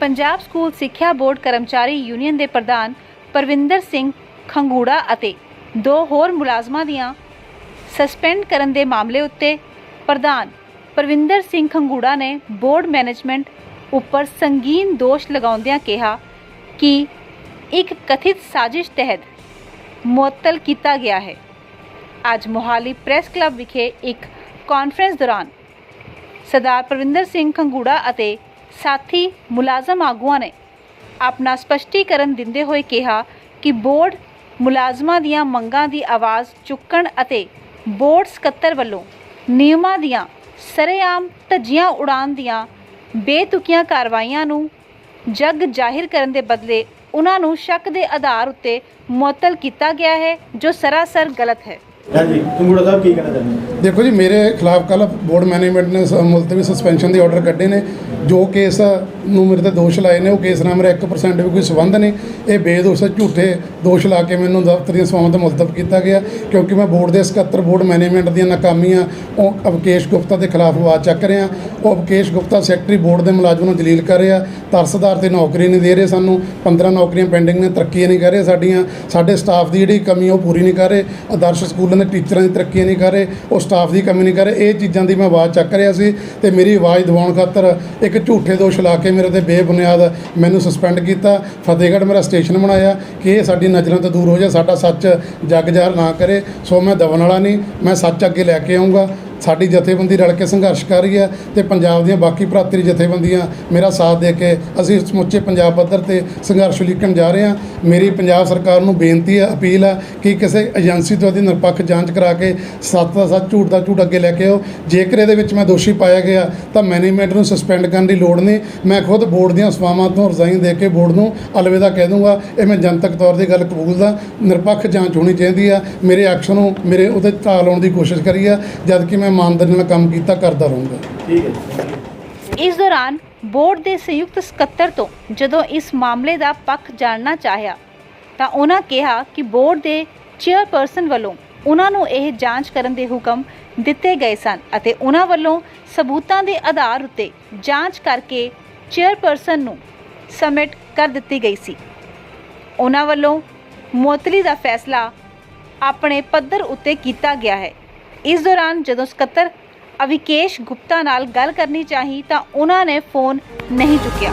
Punjab school ਸਿੱਖਿਆ board ਕਰਮਚਾਰੀ union ਦੇ ਪ੍ਰਧਾਨ ਪਰਵਿੰਦਰ ਸਿੰਘ ਖੰਗੂੜਾ ਅਤੇ ਦੋ ਹੋਰ ਮੁਲਾਜ਼ਮਾਂ ਦੀਆਂ ਸਸਪੈਂਡ ਕਰਨ ਦੇ ਮਾਮਲੇ ਉੱਤੇ ਪ੍ਰਧਾਨ ਪਰਵਿੰਦਰ ਸਿੰਘ ਖੰਗੂੜਾ ਨੇ ਬੋਰਡ ਮੈਨੇਜਮੈਂਟ ਉੱਪਰ ਸੰਗੀਨ ਦੋਸ਼ ਲਗਾਉਂਦਿਆਂ ਕਿਹਾ ਕਿ ਇੱਕ ਕਥਿਤ ਸਾਜ਼ਿਸ਼ ਤਹਿਤ ਮੁਅੱਤਲ ਕੀਤਾ ਗਿਆ ਹੈ। ਅੱਜ ਮੋਹਾਲੀ ਪ੍ਰੈਸ ਕਲੱਬ ਵਿਖੇ ਇੱਕ ਕਾਨਫਰੰਸ ਦੌਰਾਨ ਸਰਦਾਰ ਪਰਵਿੰਦਰ ਸਿੰਘ ਖੰਗੂੜਾ ਅਤੇ ਸਾਥੀ ਮੁਲਾਜ਼ਮ ਆਗੂਆਂ ਨੇ ਆਪਣਾ ਸਪਸ਼ਟੀਕਰਨ ਦਿੰਦੇ ਹੋਏ ਕਿਹਾ ਕਿ ਬੋਰਡ ਮੁਲਾਜ਼ਮਾਂ ਦੀਆਂ ਮੰਗਾਂ ਦੀ ਆਵਾਜ਼ ਚੁੱਕਣ ਅਤੇ ਬੋਰਡ ਸਕੱਤਰ ਵੱਲੋਂ ਨਿਯਮਾਂ ਦੀਆਂ ਸਰੇਆਮ ਧੱਜੀਆਂ ਉਡਾਉਣ ਦੀਆਂ ਬੇਤੁਕੀਆਂ ਕਾਰਵਾਈਆਂ ਨੂੰ ਜਗ ਜ਼ਾਹਿਰ ਕਰਨ ਦੇ ਬਦਲੇ ਉਹਨਾਂ ਨੂੰ ਸ਼ੱਕ ਦੇ ਆਧਾਰ ਉੱਤੇ ਮੁਅੱਤਲ ਕੀਤਾ ਗਿਆ ਹੈ ਜੋ ਸਰਾਸਰ ਗਲਤ ਹੈ। ਹਾਂਜੀ ਤੁੰਗੜਾ ਸਾਹਿਬ ਕੀ ਕਹਿਣਾ ਚਾਹੁੰਦੇ ਹੋ? ਦੇਖੋ ਜੀ ਮੇਰੇ ਖਿਲਾਫ ਕੱਲ ਬੋਰਡ ਮੈਨੇਜਮੈਂਟ ਨੇ ਮੁਲਤਵੀ ਸਸਪੈਂਸ਼ਨ ਦੇ ਆਰਡਰ ਕੱਢੇ ਨੇ। ਜੋ ਕੇਸ ਨੂੰ ਮੇਰੇ ਤੇ ਦੋਸ਼ ਲਾਏ ਨੇ, ਉਹ ਕੇਸ ਨਾਲ ਮੇਰਾ 1% ਵੀ ਕੋਈ ਸੰਬੰਧ ਨਹੀਂ। ਇਹ ਬੇਦੋਸ਼ ਝੂਠੇ ਦੋਸ਼ ਲਾ ਕੇ ਮੈਨੂੰ ਦਫ਼ਤਰੀ ਸੇਵਾਵਾਂ ਤੋਂ ਮੁਲਤਬ ਕੀਤਾ ਗਿਆ, ਕਿਉਂਕਿ ਮੈਂ ਬੋਰਡ ਦੇ ਸਕੱਤਰ, ਬੋਰਡ ਮੈਨੇਜਮੈਂਟ ਦੀਆਂ ਨਾਕਾਮੀਆਂ, ਉਹ ਅਵਕੇਸ਼ ਗੁਪਤਾ ਦੇ ਖਿਲਾਫ ਆਵਾਜ਼ ਚੱਕ ਰਿਹਾ। ਉਹ ਅਵਕੇਸ਼ ਗੁਪਤਾ ਸੈਕਟਰੀ ਬੋਰਡ ਦੇ ਮੁਲਾਜ਼ਮ ਨੂੰ ਜਲੀਲ ਕਰ ਰਿਹਾ। ਤਰਸਦਾਰ ਤੇ ਨੌਕਰੀ ਨਹੀਂ ਦੇ ਰਹੇ ਸਾਨੂੰ। 15 ਨੌਕਰੀਆਂ ਪੈਂਡਿੰਗ ਨੇ, ਤਰੱਕੀਆਂ ਨਹੀਂ ਕਰ ਰਹੇ ਸਾਡੀਆਂ। ਸਾਡੇ ਸਟਾਫ ਦੀ ਜਿਹੜੀ ਕਮੀ ਉਹ ਪੂਰੀ ਨਹੀਂ ਕਰ ਰਹੇ। ਆਦਰਸ਼ ਸਕੂਲਾਂ ਦੇ ਟੀਚਰਾਂ ਦੀ ਤਰੱਕੀਆਂ ਨਹੀਂ ਕਰ ਰਹੇ। ਉਹ ਸਟਾਫ ਦੀ ਕਮੀ ਨਹੀਂ ਕਰ ਰਹੇ। ਇਹ ਚੀਜ਼ਾਂ ਦੀ ਮੈਂ ਆਵਾਜ਼ ਚੱਕ ਰਿਹਾ ਸੀ ਤੇ ਮੇਰੀ ਆਵਾਜ਼ ਦਿਵਾਉਣ ਖਾਤਰ ਇੱਕ ਝੂਠੇ ਦੋਸ਼ ਲਾ ਕੇ ਮੇਰੇ ਤੇ ਬੇਬੁਨਿਆਦ ਮੈਨੂੰ ਸਸਪੈਂਡ ਕੀਤਾ। ਫਤਿਹਗੜ੍ਹ ਮੇਰਾ ਸਟੇਸ਼ਨ ਬਣਾਇਆ ਕਿ ਇਹ ਸਾਡੀ ਨਜ਼ਰਾਂ ਤੋਂ ਦੂਰ ਹੋ ਜਾ, ਸਾਡਾ ਸੱਚ ਜਗ ਜ਼ਾਹਰ ਨਾ ਕਰੇ। ਸੋ ਮੈਂ ਦਬਣ ਵਾਲਾ ਨਹੀਂ, ਮੈਂ ਸੱਚ ਅੱਗੇ ਲੈ ਕੇ ਆਉਂਗਾ ਸਾਡੀ ਜਥੇਬੰਦੀ ਰਲ ਕੇ ਸੰਘਰਸ਼ ਕਰ ਰਹੀ ਹੈ ਤੇ ਪੰਜਾਬ ਦੀਆਂ ਬਾਕੀ ਭਰਾਤਰੀ ਜਥੇਬੰਦੀਆਂ ਮੇਰਾ ਸਾਥ ਦੇ ਕੇ ਅਸੀਂ ਸਮੁੱਚੇ ਪੰਜਾਬ ਪੱਧਰ ਤੇ ਸੰਘਰਸ਼ ਲਿਖਣ ਜਾ ਰਹੇ ਹਾਂ। ਮੇਰੀ ਪੰਜਾਬ ਸਰਕਾਰ ਨੂੰ ਬੇਨਤੀ ਹੈ, ਅਪੀਲ ਹੈ ਕਿ ਕਿਸੇ ਏਜੰਸੀ ਤੋਂ ਇਹਦੀ ਨਿਰਪੱਖ ਜਾਂਚ ਕਰਾ ਕੇ ਸੱਤ ਦਾ ਸੱਚ ਝੂਠ ਦਾ ਝੂਠ ਅੱਗੇ ਲੈ ਕੇ ਆਓ। ਜੇਕਰ ਇਹਦੇ ਵਿੱਚ ਮੈਂ ਦੋਸ਼ੀ ਪਾਇਆ ਗਿਆ ਤਾਂ ਮੈਨੇਜਮੈਂਟ ਨੂੰ ਸਸਪੈਂਡ ਕਰਨ ਦੀ ਲੋੜ ਨਹੀਂ। ਮੈਂ ਖੁਦ ਬੋਰਡ ਦੀਆਂ ਸੇਵਾਵਾਂ ਤੋਂ ਰਜ਼ਾਈਨ ਦੇ ਕੇ ਬੋਰਡ ਨੂੰ ਅਲਵਿਦਾ ਕਹਿ ਦੂੰਗਾ। ਇਹ ਮੈਂ ਜਨਤਕ ਤੌਰ ਦੀ ਗੱਲ ਕਬੂਲਦਾ। ਨਿਰਪੱਖ ਜਾਂਚ ਹੋਣੀ ਚਾਹੀਦੀ ਆ ਮੇਰੇ ਐਕਸ਼ਨ ਨੂੰ ਮੇਰੇ ਉਹਦੇ ਢਾਲ ਲਾਉਣ ਦੀ ਕੋਸ਼ਿਸ਼ ਕਰੀ ਆ ਜਦ ਕਿ ਮੈਂ ਇਮਾਨਦਾਰੀ ਨਾਲ ਕੰਮ ਕੀਤਾ ਕਰਦਾ ਰਹੂੰਗਾ। ਠੀਕ ਹੈ। ਜੀ thank you। ਇਸ ਦੌਰਾਨ ਬੋਰਡ ਦੇ ਸੰਯੁਕਤ ਸਕੱਤਰ ਤੋਂ ਜਦੋਂ ਇਸ ਮਾਮਲੇ ਦਾ ਪੱਖ ਜਾਣਨਾ ਚਾਹਿਆ ਤਾਂ ਉਹਨਾਂ ਕਿਹਾ ਕਿ ਬੋਰਡ ਦੇ ਚੇਅਰਪਰਸਨ ਵੱਲੋਂ ਉਹਨਾਂ ਨੂੰ ਇਹ ਜਾਂਚ ਕਰਨ ਦੇ ਹੁਕਮ ਦਿੱਤੇ ਗਏ ਸਨ ਅਤੇ ਉਹਨਾਂ ਵੱਲੋਂ ਸਬੂਤਾਂ ਦੇ ਆਧਾਰ ਉੱਤੇ ਜਾਂਚ ਕਰਕੇ ਚੇਅਰਪਰਸਨ ਨੂੰ ਸਬਮਿਟ ਕਰ ਦਿੱਤੀ ਗਈ ਸੀ। ਉਹਨਾਂ ਵੱਲੋਂ ਮੁਅੱਤਲੀ ਦਾ ਫੈਸਲਾ ਆਪਣੇ ਪੱਧਰ ਉੱਤੇ ਕੀਤਾ ਗਿਆ ਹੈ। ਇਸ ਦੌਰਾਨ ਜਦੋਂ ਸਕੱਤਰ ਅਵਿਕੇਸ਼ ਗੁਪਤਾ ਨਾਲ ਗੱਲ ਕਰਨੀ ਚਾਹੀ ਤਾਂ ਉਹਨਾਂ ਨੇ ਫੋਨ ਨਹੀਂ ਚੁੱਕਿਆ।